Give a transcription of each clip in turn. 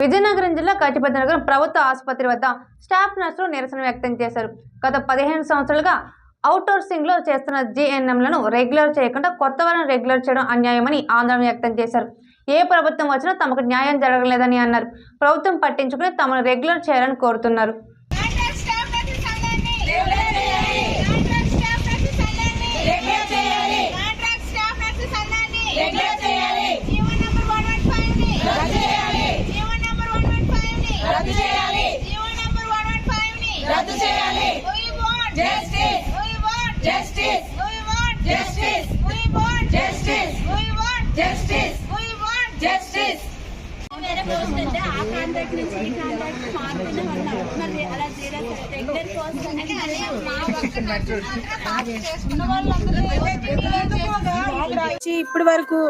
విజయనగరం జిల్లా కచ్చిపతినగరం ప్రభుత్వ ఆసుపత్రి వద్ద స్టాఫ్ నర్సులు నిరసన వ్యక్తం చేశారు. గత పదిహేను సంవత్సరాలుగా అవుట్సోర్సింగ్లో చేస్తున్న జీఎన్ఎంలను రెగ్యులర్ చేయకుండా కొత్త వారిని రెగ్యులర్ చేయడం అన్యాయమని ఆందోళన వ్యక్తం చేశారు. ఏ ప్రభుత్వం వచ్చినా తమకు న్యాయం జరగలేదని అన్నారు. ప్రభుత్వం పట్టించుకుని తమను రెగ్యులర్ చేయాలని కోరుతున్నారు. Justice. We want Justice. We want Justice. We want Justice. We want Justice. We want justice వేరే పోస్ట్ అంటే ఆ కాంట్రాక్ట్ నుంచి ఈ కాంట్రాక్ట్ మారుతూనే ఉన్నారు. మరి అలా చేయడం రెగ్యులర్ పోస్ట్ అంటే అదే మా ఒక్క నర్సు మాత్రం ఉన్న వాళ్ళందరూ నుంచి ఇప్పటి వరకు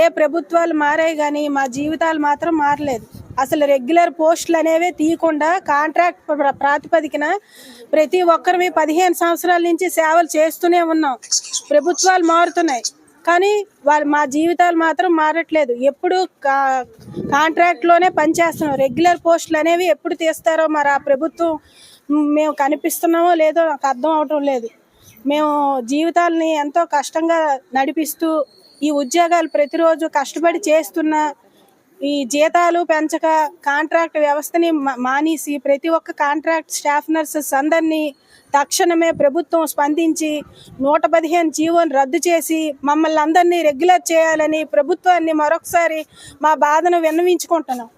ఏ ప్రభుత్వాలు మారాయి కానీ మా జీవితాలు మాత్రం మారలేదు. అసలు రెగ్యులర్ పోస్టులు అనేవి తీయకుండా కాంట్రాక్ట్ ప్రాతిపదికన ప్రతి ఒక్కరివి పదిహేను సంవత్సరాల నుంచి సేవలు చేస్తూనే ఉన్నాం. ప్రభుత్వాలు మారుతున్నాయి. కానీ వాళ్ళు మా జీవితాలు మాత్రం మారట్లేదు. ఎప్పుడు కా కాంట్రాక్ట్లోనే పనిచేస్తున్నాం. రెగ్యులర్ పోస్టులు అనేవి ఎప్పుడు తీస్తారో మరి ఆ ప్రభుత్వం మేము కనిపిస్తున్నామో లేదో నాకు అర్థం అవటం లేదు. మేము జీవితాలని ఎంతో కష్టంగా నడిపిస్తూ ఈ ఉద్యోగాలు ప్రతిరోజు కష్టపడి చేస్తున్న ఈ జీతాలు పెంచక కాంట్రాక్ట్ వ్యవస్థని మానేసి ప్రతి ఒక్క కాంట్రాక్ట్ స్టాఫ్ నర్సెస్ అందరినీ తక్షణమే ప్రభుత్వం స్పందించి నూట పదిహేను జీవోని రద్దు చేసి మమ్మల్ని అందరినీ రెగ్యులర్ చేయాలని ప్రభుత్వాన్ని మరొకసారి మా బాధను విన్నవించుకుంటున్నాం.